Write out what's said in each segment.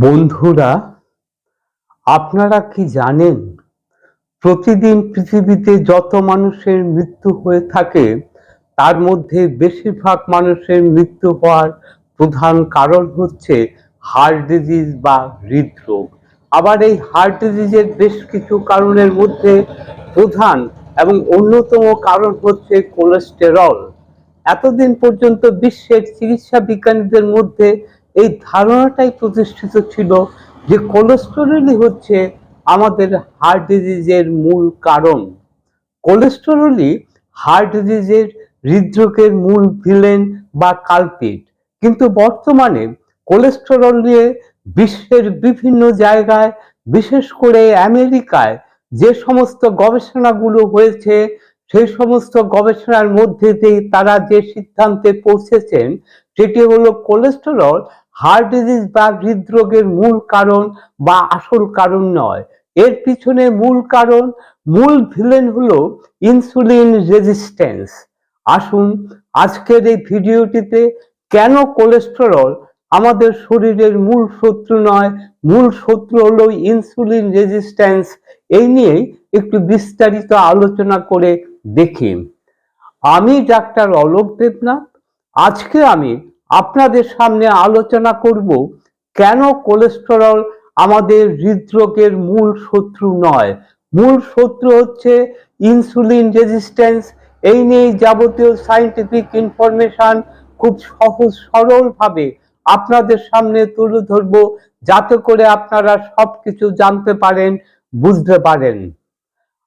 বন্ধুরা, আপনারা কি জানেন, প্রতিদিন পৃথিবীতে যত মানুষের মৃত্যু হয়ে থাকে, তার মধ্যে বেশিরভাগ মানুষের মৃত্যু হওয়ার প্রধান কারণ হচ্ছে হার্ট ডিজিজ বা হৃদরোগ। আবার এই হার্ট ডিজিজের বেশ কিছু কারণের মধ্যে প্রধান এবং অন্যতম কারণ হচ্ছে কোলেস্টেরল। এতদিন পর্যন্ত বিশ্বের চিকিৎসা বিজ্ঞানীদের মধ্যে এই ধারণাটাই প্রতিষ্ঠিত ছিল যে কোলেস্টেরলই হচ্ছে আমাদের হার্ট ডিজিজের মূল কারণ। কোলেস্টেরলই হার্ট ডিজিজের হৃদরোগের মূল ভিলেন বা কালপিট কিন্তু বর্তমানে কোলেস্টেরল নিয়ে বিশ্বের বিভিন্ন জায়গায়, বিশেষ করে আমেরিকায় যে সমস্ত গবেষণাগুলো হয়েছে, সেই সমস্ত গবেষণার মধ্যে দিয়ে তারা যে সিদ্ধান্তে পৌঁছেছেন, সেটি হলো কোলেস্টেরল হার্ট ডিজিজ বা হৃদরোগের মূল কারণ বা আসল কারণ নয়। এর পিছনে মূল কারণ, মূল ভিলেন হলো ইনসুলিন রেজিস্ট্যান্স আসুন আজকের এই ভিডিওটিতে কেন কোলেস্টেরল আমাদের শরীরের মূল শত্রু নয়, মূল শত্রু হলো ইনসুলিন রেজিস্ট্যান্স এই নিয়েই একটু বিস্তারিত আলোচনা করে দেখি। আমি ডাক্তার অলোক দেবনাথ, আজকে আমি আপনাদের সামনে আলোচনা করব কেন কোলেস্টেরল আমাদের হৃদরোগের মূল শত্রু নয়। মূল শত্রু হচ্ছে ইনসুলিন রেজিস্ট্যান্স। এই নিয়ে যাবতীয় সাইন্টিফিক ইনফরমেশন খুব সহজ সরলভাবে আপনাদের সামনে তুলে ধরবো, যাতে করে আপনারা সব কিছু জানতে পারেন, বুঝতে পারেন।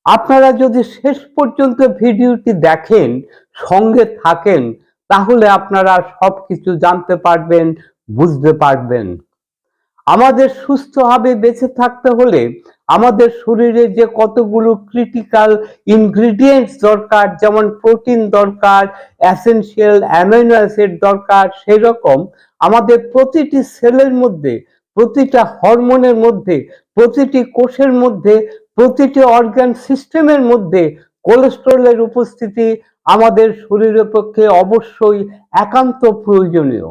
আপনারা যদি শেষ পর্যন্ত ভিডিওটি দেখেন, সঙ্গে থাকেন তাহলে আপনারা সবকিছু জানতে পারবেন, বুঝতে পারবেন। আমাদের সুস্থভাবে বেঁচে থাকতে হলে আমাদের শরীরে যে কতগুলো ক্রিটিক্যাল ইনগ্রিডিয়েন্টস দরকার, যেমন প্রোটিন দরকার অ্যাসেনশিয়াল অ্যামাইনো অ্যাসিড দরকার সেই রকম আমাদের প্রতিটি সেলের মধ্যে, প্রতিটা হরমোনের মধ্যে, প্রতিটি কোষের মধ্যে, প্রতিটি অর্গান সিস্টেমের মধ্যে কোলেস্টেরলের উপস্থিতি আমাদের শরীরের পক্ষে অবশ্যই একান্ত প্রয়োজনীয়।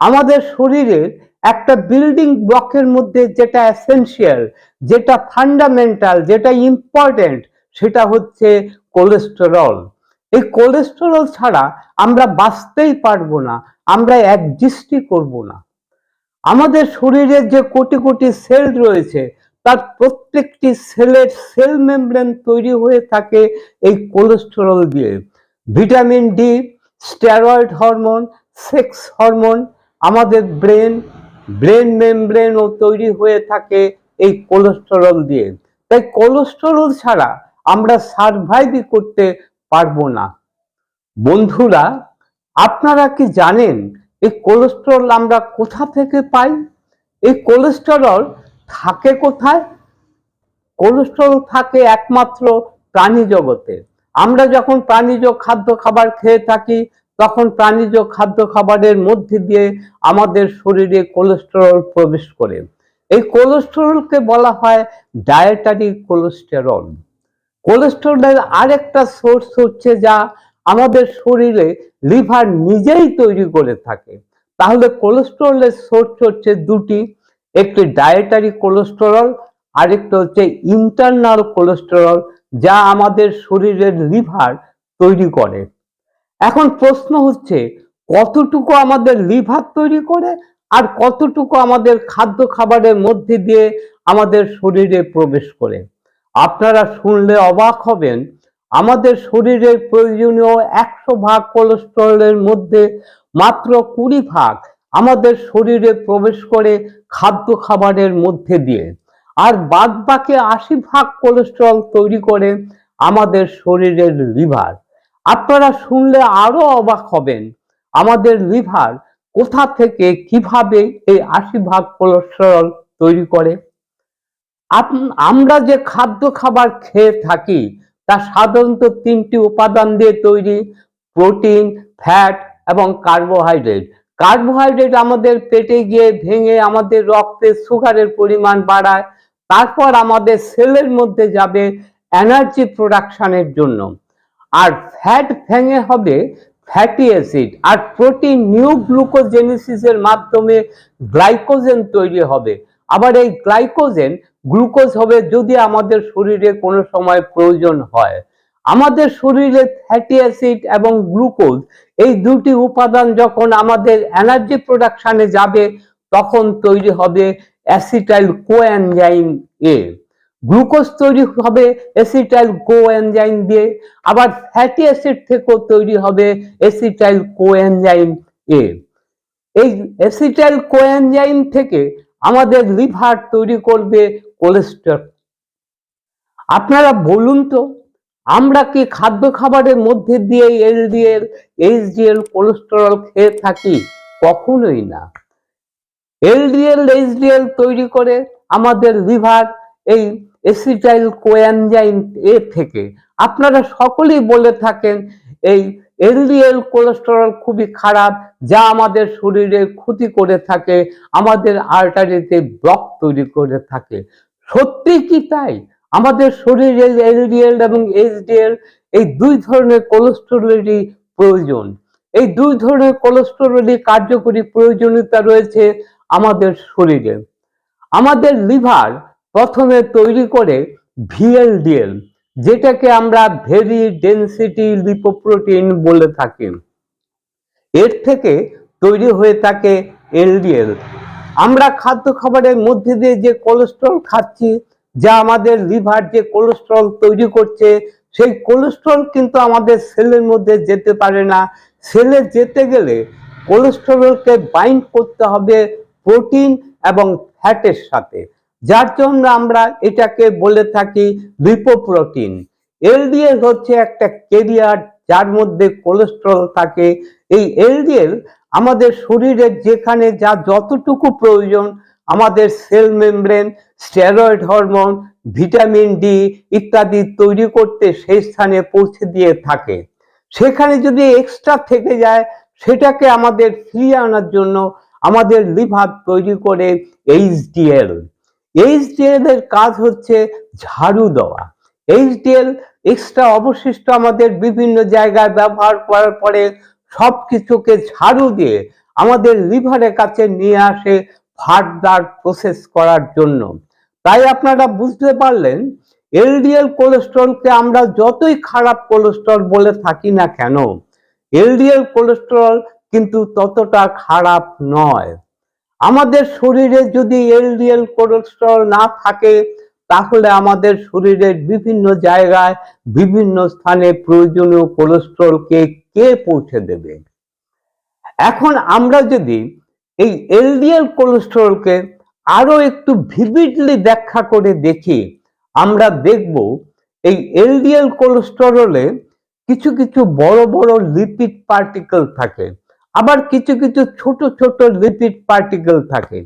আমাদের শরীরের একটা বিল্ডিং ব্লকের মধ্যে যেটা এসেনশিয়াল যেটা ফান্ডামেন্টাল যেটা ইম্পর্টেন্ট সেটা হচ্ছে কোলেস্টেরল এই কোলেস্টেরল ছাড়া আমরা বাঁচতেই পারব না, আমরা একজিস্টই করব না। আমাদের শরীরে যে কোটি কোটি সেল রয়েছে, তার প্রত্যেকটি সেলের সেল মেমব্রেন তৈরি হয়ে থাকে এই কোলেস্টেরল দিয়ে। Vitamin D, steroid hormone, sex hormone, আমাদের ব্রেন ব্রেন মেমব্রেনও তৈরি হয়ে থাকে এই কোলেস্টেরল দিয়ে। তাই কোলেস্টেরল ছাড়া আমরা সার্ভাইভই করতে পারব না। বন্ধুরা, আপনারা কি জানেন এই কোলেস্টেরল আমরা কোথা থেকে পাই? এই কোলেস্টেরল থাকে কোথায়? কোলেস্টেরল থাকে একমাত্র প্রাণী জগতে আমরা যখন প্রাণীজ খাদ্য খাবার খেয়ে থাকি, তখন প্রাণীজ খাদ্য খাবারের মধ্যে দিয়ে আমাদের শরীরে কোলেস্টেরল প্রবেশ করে। এই কোলেস্টেরলকে বলা হয় ডায়েটারি কোলেস্টেরল কোলেস্টেরলের আরেকটা সোর্স হচ্ছে যা আমাদের শরীরে লিভার নিজেই তৈরি করে থাকে। তাহলে কোলেস্টেরলের সোর্স হচ্ছে দুটি, একটি ডায়েটারি কোলেস্টেরল আরেকটা হচ্ছে ইন্টারনাল কোলেস্টেরল যা আমাদের শরীরের লিভার তৈরি করে। এখন প্রশ্ন হচ্ছে, কতটুকু আমাদের লিভার তৈরি করে আর কতটুকু আমাদের খাদ্য খাবারের মধ্যে দিয়ে আমাদের শরীরে প্রবেশ করে? আপনারা শুনলে অবাক হবেন, আমাদের শরীরের প্রয়োজনীয় একশো ভাগ কোলেস্টেরলের মধ্যে মাত্র কুড়ি ভাগ আমাদের শরীরে প্রবেশ করে খাদ্য খাবারের মধ্যে দিয়ে। আর বাদ বাকি আশি ভাগ কোলেস্ট্রল তৈরি করে আমাদের শরীরের লিভার আপনারা শুনলে আরও অবাক হবেন, আমাদের লিভার কোথা থেকে কীভাবে এই আশি ভাগ কোলেস্ট্রল তৈরি করে? আমরা যে খাদ্য খাবার খেয়ে থাকি, তা সাধারণত তিনটি উপাদান দিয়ে তৈরি, প্রোটিন ফ্যাট এবং কার্বোহাইড্রেট কার্বোহাইড্রেট আমাদের পেটে গিয়ে ভেঙে আমাদের রক্তে সুগারের পরিমাণ বাড়ায় তারপর আমাদের সেলের মধ্যে যাবে এনার্জি প্রোডাকশনের জন্য। আর ফ্যাট ভেঙে হবে ফ্যাটি অ্যাসিড। আর প্রোটিন নিউ গ্লুকোজেনেসিসের মাধ্যমে গ্লাইকোজেন তৈরি হবে। আবার এই গ্লাইকোজেন গ্লুকোজ হবে যদি আমাদের শরীরে কোনো সময় প্রয়োজন হয়। আমাদের শরীরে ফ্যাটি অ্যাসিড এবং গ্লুকোজ এই দুটি উপাদান যখন আমাদের এনার্জি প্রোডাকশনে যাবে, তখন তৈরি হবে অ্যাসিটাইল কোএনজাইম এ গ্লুকোজ তৈরি হবে অ্যাসিটাইল কোএনজাইম দিয়ে আবার ফ্যাটি অ্যাসিড থেকেও তৈরি হবে অ্যাসিটাইল কোএনজাইম এ এই অ্যাসিটাইল কোএনজাইম থেকে আমাদের লিভার তৈরি করবে কোলেস্টেরল। আপনারা বলুন তো, আমরা কি খাদ্য খাবারের মধ্যে দিয়ে এলডিএল এইচডিএল কোলেস্টেরল খেয়ে থাকি? কখনোই না। এলডিএল এইচডিএল তৈরি করে আমাদের লিভার এই এসিটাইল কোএনজাইম এ থেকে। আপনারা সকলেই বলে থাকেন, এই এলডিএল কোলেস্টেরল খুবই খারাপ, যা আমাদের শরীরে ক্ষতি করে থাকে, আমাদের আর্টারিতে ব্লক তৈরি করে থাকে। সত্যি কি তাই? আমাদের শরীরে এলডিএল এবং এইচডিএল এই দুই ধরনের কোলেস্টেরলেরই প্রয়োজন। এই দুই ধরনের কোলেস্টেরলেরই কার্যকরী প্রয়োজনীয়তা রয়েছে। আমাদের শরীরে। আমাদের লিভার প্রথমে তৈরি করে ভিএলডিএল, যেটাকে আমরা ভেরি ডেনসিটি লিপোপ্রোটিন বলে থাকি। এর থেকে তৈরি হয়ে থাকে এলডিএল। আমরা খাদ্য খাবারের মধ্যে দিয়ে যে কোলেস্ট্রল খাচ্ছি, যা আমাদের লিভার যে কোলেস্ট্রল তৈরি করছে, সেই কোলেস্ট্রল কিন্তু আমাদের সেলের মধ্যে যেতে পারে না। সেলে যেতে গেলে কোলেস্ট্রলকে বাইন্ড করতে হবে প্রোটিন এবং ফ্যাটের সাথে। যার জন্য আমরা এটাকে বলে থাকি লিপোপ্রোটিন। এলডিএল হচ্ছে একটা কেরিয়ার যার মধ্যে কোলেস্ট্রল থাকে। এই এলডিএল আমাদের শরীরের যেখানে যা যতটুকু প্রয়োজন, আমাদের cell membrane steroid hormone vitamin D ইত্যাদি তৈরি করতে সেই স্থানে পৌঁছে দিয়ে থাকে। সেখানে যদি এক্সট্রা থেকে যায়, সেটাকে আমাদের ফিরিয়ে আনার জন্য আমাদের লিভার তৈরি করে এইচডিএল এইচডিএল এর কাজ হচ্ছে ঝাড়ু দেওয়া। এইচডিএল এক্সট্রা অবশিষ্ট আমাদের বিভিন্ন জায়গায় ব্যবহার করার পরে সব কিছুকে ঝাড়ু দিয়ে আমাদের লিভারের কাছে নিয়ে আসে ফার্দার প্রসেস করার জন্য। তাই আপনারা বুঝতে পারলেন এলডিএল কোলেস্ট্রলকে আমরা যতই খারাপ কোলেস্ট্রল বলে থাকি না কেন এলডিএল কোলেস্ট্রল কিন্তু ততটা খারাপ নয়। আমাদের শরীরে যদি এলডিএল কোলেস্ট্রল না থাকে, তাহলে আমাদের শরীরের বিভিন্ন জায়গায় বিভিন্ন স্থানে প্রয়োজনীয় কোলেস্ট্রলকে কে পৌঁছে দেবে? এখন আমরা যদি এই এলডিএল কোলেস্ট্রলকে আরও একটু ভিভিডলি ব্যাখ্যা করে দেখি, আমরা দেখব এই এলডিএল কোলেস্টেরলে কিছু কিছু বড় বড় লিপিড পার্টিকেল থাকে। আবার কিছু কিছু ছোট ছোট লিপিড পার্টিকেল থাকে।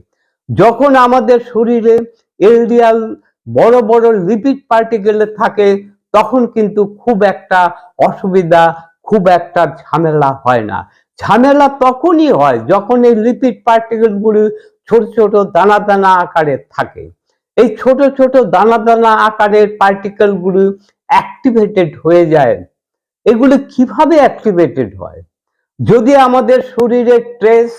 যখন আমাদের শরীরে এলডিএল বড় বড় লিপিড পার্টিকেলে থাকে, তখন কিন্তু খুব একটা অসুবিধা, খুব একটা ঝামেলা হয় না। ঝামেলা তখনই হয় যখন এই লিপিড পার্টিকেলগুলি ছোট ছোট দানা দানা আকারে থাকে। এই ছোট ছোট দানা দানা আকারের পার্টিকেলগুলি অ্যাক্টিভেটেড হয়ে যায়। এগুলি কীভাবে অ্যাক্টিভেটেড হয়? যদি আমাদের শরীরে স্ট্রেস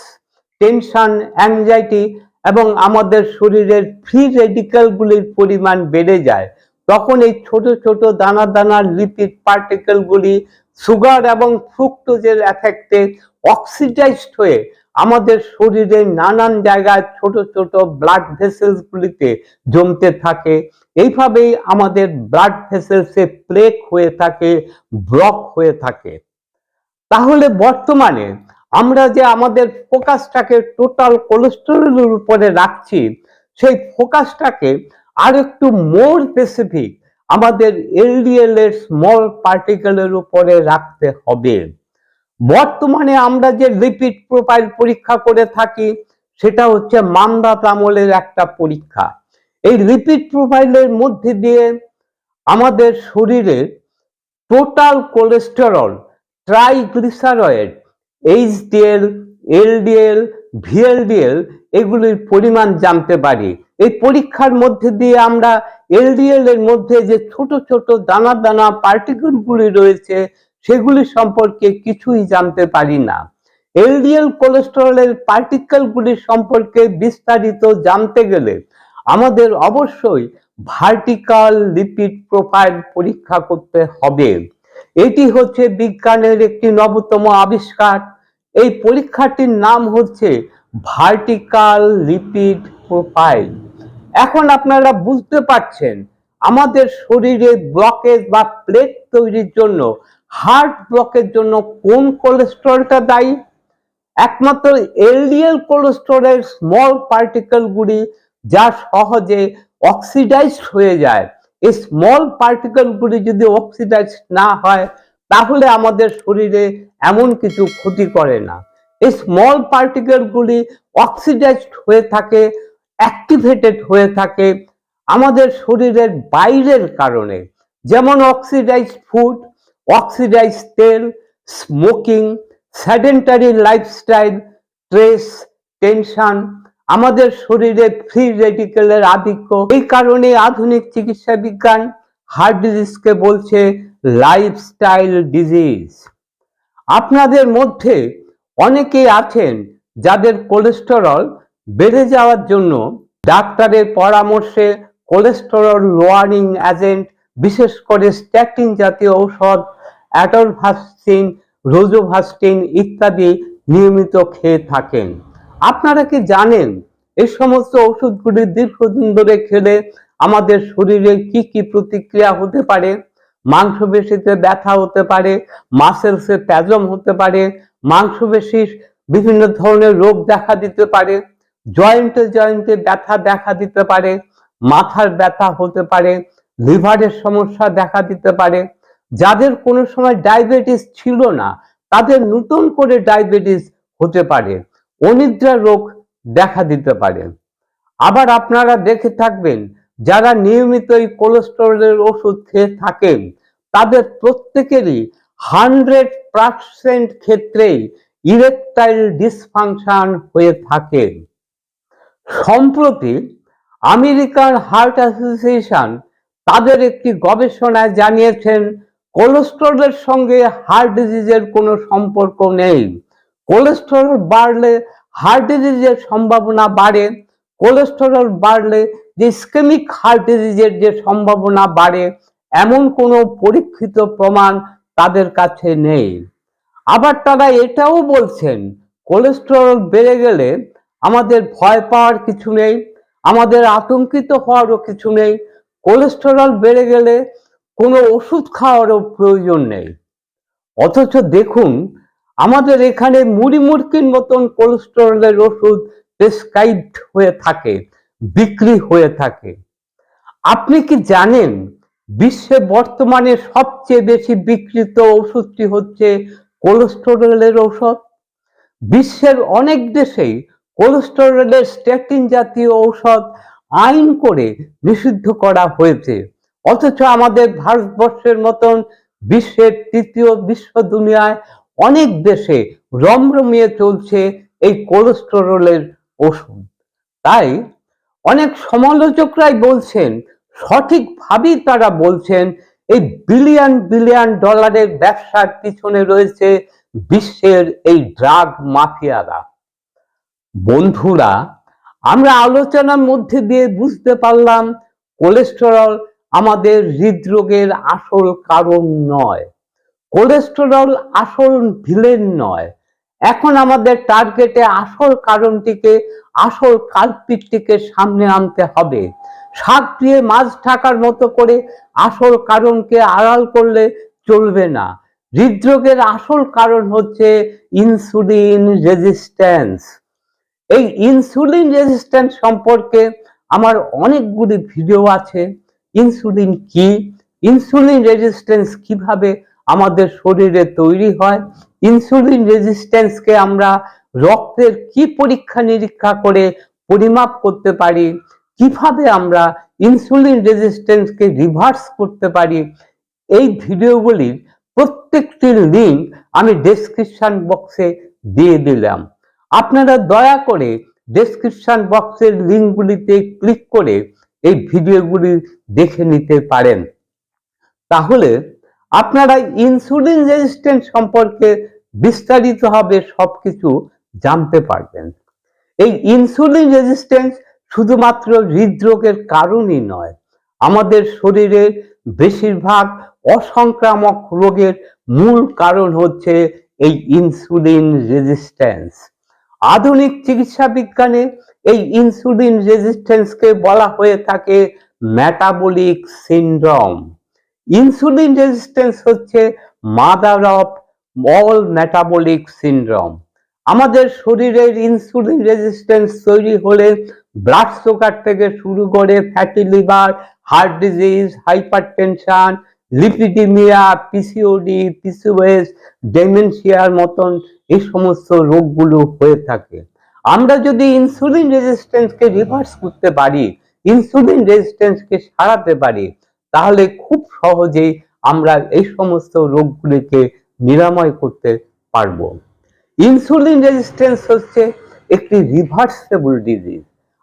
টেনশন অ্যাংজাইটি এবং আমাদের শরীরের ফ্রি রেডিক্যালগুলির পরিমাণ বেড়ে যায়, তখন এই ছোট ছোট দানা দানা লিপিড পার্টিকেলগুলি সুগার এবং ফ্রুক্টোজের এফেক্টে অক্সিডাইজড হয়ে আমাদের শরীরের নানান জায়গায় ছোট ছোট ব্লাড ভেসেলস গুলিতে জমতে থাকে। এইভাবেই আমাদের ব্লাড ভেসেলসে প্লেক হয়ে থাকে ব্লক হয়ে থাকে। তাহলে বর্তমানে আমরা যে আমাদের ফোকাসটাকে টোটাল কোলেস্টেরলের উপরে রাখছি, সেই ফোকাসটাকে আর একটু মোর স্পেসিফিক আমাদের এলডিএল এর স্মল পার্টিকেলের উপরে রাখতে হবে। বর্তমানে আমরা যে লিপিড প্রোফাইল পরীক্ষা করে থাকি, সেটা হচ্ছে মান্দাত আমলের একটা পরীক্ষা। এই লিপিড প্রোফাইলের মধ্যে দিয়ে আমাদের শরীরে total cholesterol triglyceride HDL LDL VLDL এগুলির পরিমাণ জানতে পারি। এই পরীক্ষার মধ্যে দিয়ে আমরা এলডিএল এর মধ্যে যে ছোট ছোট দানা দানা পার্টিকেলগুলি রয়েছে, সেগুলি সম্পর্কে কিছুই জানতে পারি না। এলডিএল কোলেস্টেরলের পার্টিকেলগুলি সম্পর্কে বিস্তারিত জানতে গেলে আমাদের অবশ্যই ভার্টিক্যাল লিপিড প্রোফাইল পরীক্ষা করতে হবে। এটি হচ্ছে বিজ্ঞানের একটি নবতম আবিষ্কার। এই পরীক্ষাটির নাম হচ্ছে ভার্টিক্যাল লিপিড প্রোফাইল। এখন আপনারা বুঝতে পারছেন, আমাদের শরীরে ব্লকেজ বা প্লেট তৈরির জন্য, হার্ট ব্লকের জন্য কোন কোলেস্ট্রলটা দায়ী? একমাত্র এলডিএল কোলেস্ট্রলের স্মল পার্টিকেলগুলি যা সহজে অক্সিডাইজ হয়ে যায়। এই স্মল পার্টিকেলগুলি যদি অক্সিডাইজ না হয়, তাহলে আমাদের শরীরে এমন কিছু ক্ষতি করে না। এই স্মল পার্টিকেলগুলি অক্সিডাইজড হয়ে থাকে অ্যাক্টিভেটেড হয়ে থাকে আমাদের শরীরের বাইরের কারণে। যেমন অক্সিডাইজ ফুড অক্সিডাইজ তেল smoking sedentary lifestyle stress tension আমাদের শরীরে ফ্রি রেডিকেলের আধিক্য। এই কারণে আধুনিক চিকিৎসা বিজ্ঞান হার্ট ডিজিজকে বলছে লাইফস্টাইল ডিজিজ আপনাদের মধ্যে অনেকেই আছেন যাদের কোলেস্টেরল বেড়ে যাওয়ার জন্য ডাক্তারের পরামর্শে কোলেস্টেরল লোয়ারিং এজেন্ট বিশেষ করে স্ট্যাটিন জাতীয় ঔষধ অ্যাটোরভাস্টিন রোজোভাস্টিন ইত্যাদি নিয়মিত খেয়ে থাকেন। আপনারা কি জানেন, এই সমস্ত ওষুধগুলি দীর্ঘদিন ধরে খেলে আমাদের শরীরে কি কি প্রতিক্রিয়া হতে পারে? মাংসপেশিতে ব্যথা হতে পারে মাসেলসে প্যাজম হতে পারে, মাংসপেশির বিভিন্ন ধরনের রোগ দেখা দিতে পারে জয়েন্টে জয়েন্টে ব্যথা দেখা দিতে পারে, মাথার ব্যথা হতে পারে, লিভারের সমস্যা দেখা দিতে পারে। যাদের কোনো সময় ডায়াবেটিস ছিল না, তাদের নতুন করে ডায়াবেটিস হতে পারে। অনিদ্রা রোগ দেখা দিতে পারে। আবার আপনারা দেখে থাকবেন, যারা নিয়মিত এই কোলেস্টেরলের ওষুধ খেয়ে থাকেন, তাদের প্রত্যেকেরই হান্ড্রেড পার্সেন্ট ক্ষেত্রেই ইরেকটাইল ডিসফাংশন হয়ে থাকে। সম্প্রতি আমেরিকান হার্ট অ্যাসোসিয়েশন তাদের একটি গবেষণায় জানিয়েছেন কোলেস্টেরলের সঙ্গে হার্ট ডিজিজের কোনো সম্পর্ক নেই। কোলেস্টেরল বাড়লে হার্ট ডিজিজের সম্ভাবনা বাড়ে, কোলেস্টেরল বাড়লে যে স্কেমিক হার্ট ডিজিজের যে সম্ভাবনা বাড়ে, এমন কোনো পরীক্ষিত প্রমাণ তাদের কাছে নেই। আবার তারা এটাও বলছেন, কোলেস্টেরল বেড়ে গেলে আমাদের ভয় পাওয়ার কিছু নেই, আমাদের আতঙ্কিত হওয়ারও কিছু নেই, কোলেস্টেরল বেড়ে গেলে কোনো ওষুধ খাওয়ারও প্রয়োজন নেই। অথচ দেখুন আমাদের এখানে মুড়ি মুরকির মতন কোলেস্টেরলের ওষুধ প্রেসক্রাইবড হয়ে থাকে, বিক্রি হয়ে থাকে। আপনি কি জানেন বিশ্বে বর্তমানে সবচেয়ে বেশি বিকৃত ওষুধটি হচ্ছে কোলেস্টেরলের ঔষধ? বিশ্বের অনেক দেশেই কোলেস্টেরলের স্ট্যাটিন জাতীয় ঔষধ আইন করে নিষিদ্ধ করা হয়েছে। অথচ আমাদের ভারতবর্ষের মতন বিশ্বের তৃতীয় বিশ্ব দুনিয়ায় অনেক দেশে রমরমিয়ে চলছে এই কোলেস্টেরলের ওষুধ। তাই অনেক সমালোচকরাই বলছেন, সঠিকভাবেই তারা বলছেন এই বিলিয়ন বিলিয়ন ডলারের ব্যবসার পিছনে রয়েছে বিশ্বের এই ড্রাগ মাফিয়ারা। বন্ধুরা, আমরা আলোচনার মধ্যে দিয়ে বুঝতে পারলাম কোলেস্টেরল আমাদের হৃদরোগের আসল কারণ নয়। কোলেস্টেরল আসল ভিলেন নয়। এখন আমাদের টার্গেটে আসল কারণটিকে, আসল কালপিটটিকে সামনে আনতে হবে। শাক দিয়ে মাছ ঢাকার মতো করে আসল কারণকে আড়াল করলে চলবে না। হৃদরোগের আসল কারণ হচ্ছে ইনসুলিন রেজিস্ট্যান্স এই ইনসুলিন রেজিস্ট্যান্স সম্পর্কে আমার অনেকগুলি ভিডিও আছে। ইনসুলিন কি? ইনসুলিন রেজিস্ট্যান্স কীভাবে আমাদের শরীরে তৈরি হয়। ইনসুলিন রেজিস্ট্যান্সকে আমরা রক্তের কি পরীক্ষা নিরীক্ষা করে পরিমাপ করতে পারি? কীভাবে আমরা ইনসুলিন রেজিস্ট্যান্সকে রিভার্স করতে পারি? এই ভিডিওগুলির প্রত্যেকটি লিঙ্ক আমি ডেসক্রিপশন বক্সে দিয়ে দিলাম। আপনারা দয়া করে ডেসক্রিপশন বক্সের লিঙ্কগুলিতে ক্লিক করে এই ভিডিওগুলি দেখে নিতে পারেন। তাহলে আপনারা ইনসুলিন রেজিস্ট্যান্স সম্পর্কে বিস্তারিতভাবে সবকিছু জানতে পারবেন। এই ইনসুলিন রেজিস্ট্যান্স শুধুমাত্র হৃদরোগের কারণই নয়, আমাদের শরীরের বেশিরভাগ অসংক্রামক রোগের মূল কারণ হচ্ছে এই ইনসুলিন রেজিস্ট্যান্স আধুনিক চিকিৎসা বিজ্ঞানে এই ইনসুলিন রেজিস্ট্যান্সকে বলা হয়ে থাকে মেটাবলিক সিনড্রোম ইনসুলিন রেজিস্ট্যান্স হচ্ছে mother of all metabolic syndrome আমাদের শরীরের ইনসুলিন রেজিস্ট্যান্স তৈরি হলে ব্লাড সুগার থেকে শুরু করে fatty liver heart disease hypertension lipidaemia PCOD PCOS ডেমেনশিয়ার মতন এই সমস্ত রোগগুলো হয়ে থাকে। আমরা যদি ইনসুলিন রেজিস্ট্যান্সকে রিভার্স করতে পারি ইনসুলিন রেজিস্ট্যান্সকে সারাতে পারি, তাহলে খুব সহজেই আমরা এই সমস্ত রোগগুলিকে নিরাময় করতে পারব। ইনসুলিন রেজিস্ট্যান্স হচ্ছে একটি রিভার্সেবল ডিজিজ।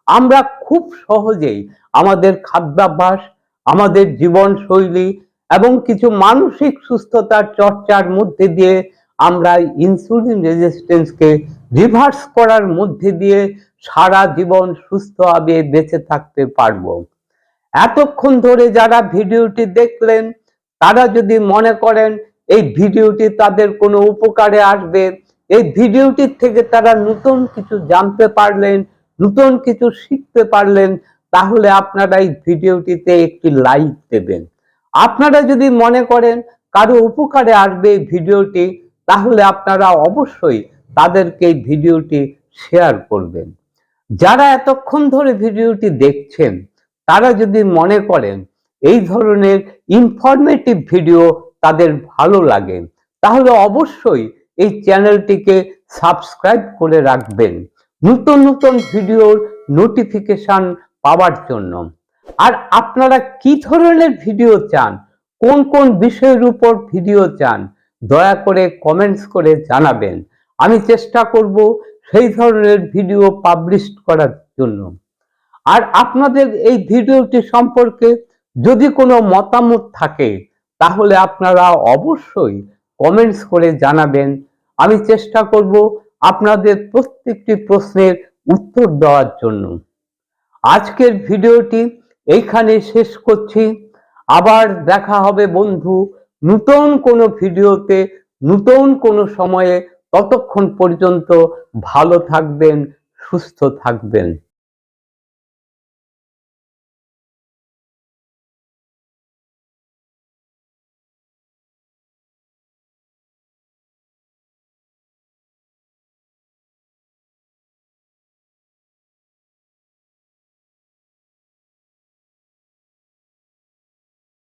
আমরা খুব সহজেই আমাদের খাদ্যাভ্যাস, আমাদের জীবনশৈলী এবং কিছু মানসিক সুস্থতার চর্চার মধ্যে দিয়ে আমরা ইনসুলিন রেজিস্ট্যান্সকে রিভার্স করার মধ্যে দিয়ে সারা জীবন সুস্থভাবে বেঁচে থাকতে পারব। এতক্ষণ ধরে যারা ভিডিওটি দেখলেন, তারা যদি মনে করেন এই ভিডিওটি তাদের কোনো উপকারে আসবে, এই ভিডিওটির থেকে তারা নতুন কিছু জানতে পারলেন, নতুন কিছু শিখতে পারলেন, তাহলে আপনারা এই ভিডিওটিতে একটি লাইক দেবেন। আপনারা যদি মনে করেন কারও উপকারে আসবে এই ভিডিওটি, তাহলে আপনারা অবশ্যই তাদেরকে এই ভিডিওটি শেয়ার করবেন। যারা এতক্ষণ ধরে ভিডিওটি দেখছেন তারা যদি মনে করেন এই ধরনের ইনফরমেটিভ ভিডিও তাদের ভালো লাগে, তাহলে অবশ্যই এই চ্যানেলটিকে সাবস্ক্রাইব করে রাখবেন। নতুন নতুন ভিডিওর নোটিফিকেশন পাওয়ার জন্য। আর আপনারা কি ধরনের ভিডিও চান, কোন কোন বিষয়ের উপর ভিডিও চান, দয়া করে কমেন্টস করে জানাবেন। আমি চেষ্টা করব সেই ধরনের ভিডিও পাবলিশ করার জন্য। আর আপনাদের এই ভিডিওটি সম্পর্কে যদি কোনো মতামত থাকে, তাহলে আপনারা অবশ্যই কমেন্টস করে জানাবেন। আমি চেষ্টা করব আপনাদের প্রত্যেকটি প্রশ্নের উত্তর দেওয়ার জন্য। আজকের ভিডিওটি এইখানে শেষ করছি। আবার দেখা হবে বন্ধু, নতুন কোনো ভিডিওতে, নতুন কোনো সময়ে। ততক্ষণ পর্যন্ত ভালো থাকবেন, সুস্থ থাকবেন।